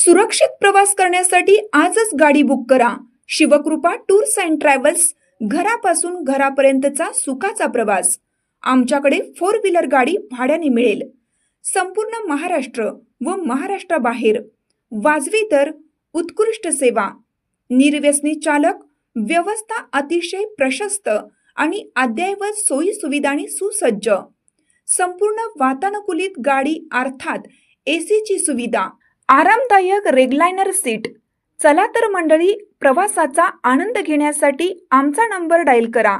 सुरक्षित प्रवास करण्यासाठी आजच गाडी बुक करा. शिवकृपा टूर्स अँड ट्रॅव्हल्स घरापासून घरापर्यंतचा सुखाचा प्रवास. आमच्याकडे फोर व्हीलर गाडी भाड्याने मिळेल. संपूर्ण महाराष्ट्र व महाराष्ट्राबाहेर. वाजवी दर उत्कृष्ट सेवा. निर्व्यसनी चालक व्यवस्था अतिशय प्रशस्त आणि अद्ययावत सोयी सुविधांनी सुसज्ज. संपूर्ण वातानुकूलित गाडी अर्थात एसीची सुविधा. आरामदायक रेगलायनर सीट. चला तर मंडळी प्रवासाचा आनंद घेण्यासाठी आमचा नंबर डायल करा.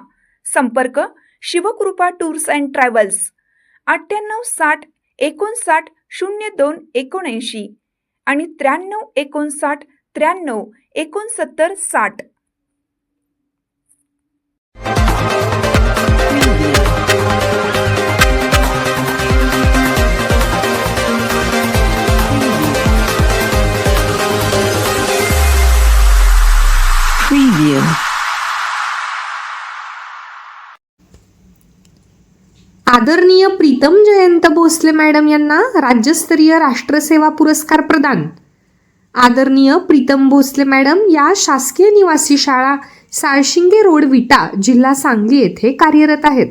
संपर्क शिवकृपा टूर्स अँड ट्रॅव्हल्स अठ्ठ्याण्णव साठ एकोणसाठ शून्य दोन एकोणऐंशी आणि त्र्याण्णव एकोणसाठ त्र्याण्णव एकोणसत्तर साठ. आदरणीय प्रीतम जयंत भोसले मॅडम यांना राज्यस्तरीय राष्ट्रसेवा पुरस्कार प्रदान. आदरणीय प्रीतम भोसले मॅडम या शासकीय निवासी शाळा साळशिंगे रोड विटा जिल्हा सांगली येथे कार्यरत आहेत.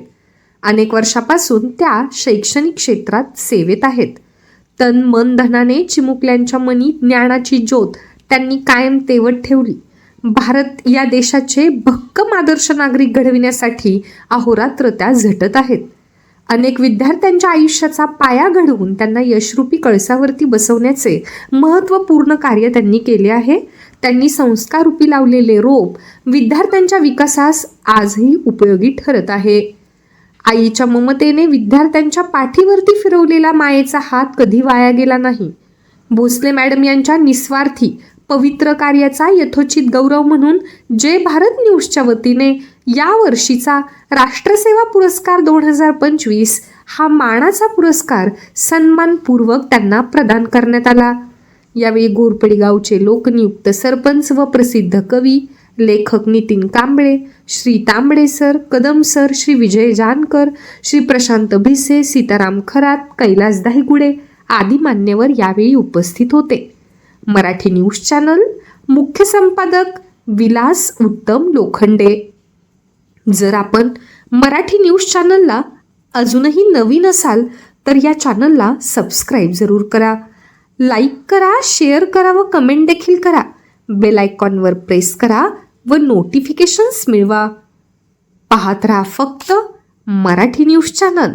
अनेक वर्षापासून त्या शैक्षणिक क्षेत्रात सेवेत आहेत. तन मन धनाने चिमुकल्यांच्या मनी ज्ञानाची ज्योत त्यांनी कायम तेवत ठेवली. भारत या देशाचे भक्कम आदर्श नागरिक घडविण्यासाठी अहोरात्र त्या झटत आहेत. अनेक विद्यार्थ्यांच्या आयुष्याचा पाया घडवून त्यांना यशरूपी कळसावरती बसवण्याचे महत्त्वपूर्ण कार्य त्यांनी केले आहे. त्यांनी संस्कारूपी लावलेले रोप विद्यार्थ्यांच्या विकासास आजही उपयोगी ठरत आहे. आईच्या ममतेने विद्यार्थ्यांच्या पाठीवरती फिरवलेला मायेचा हात कधी वाया गेला नाही. भोसले मॅडम यांच्या निस्वार्थी पवित्र कार्याचा यथोचित गौरव म्हणून जय भारत न्यूजच्या वतीने या वर्षीचा राष्ट्रसेवा पुरस्कार दोन हजार पंचवीस हा मानाचा पुरस्कार सन्मानपूर्वक त्यांना प्रदान करण्यात आला. यावेळी घोरपडी गावचे लोकनियुक्त सरपंच व प्रसिद्ध कवी लेखक नितीन कांबळे श्री तांबडे सर कदम सर श्री विजय जानकर श्री प्रशांत भिसे सीताराम खरात कैलास दाहिगुडे आदी मान्यवर यावेळी उपस्थित होते. Marathi news channel. मुख्य संपादक विलास उत्तम लोखंडे. जर आपण मराठी न्यूज चॅनलला अजूनही नवीन असाल तर या चॅनलला सबस्क्राईब जरूर करा. लाईक करा शेअर करा व कमेंट देखील करा. बेल आयकॉनवर प्रेस करा व नोटिफिकेशन्स मिळवा. पाहत राहा फक्त मराठी न्यूज चॅनल.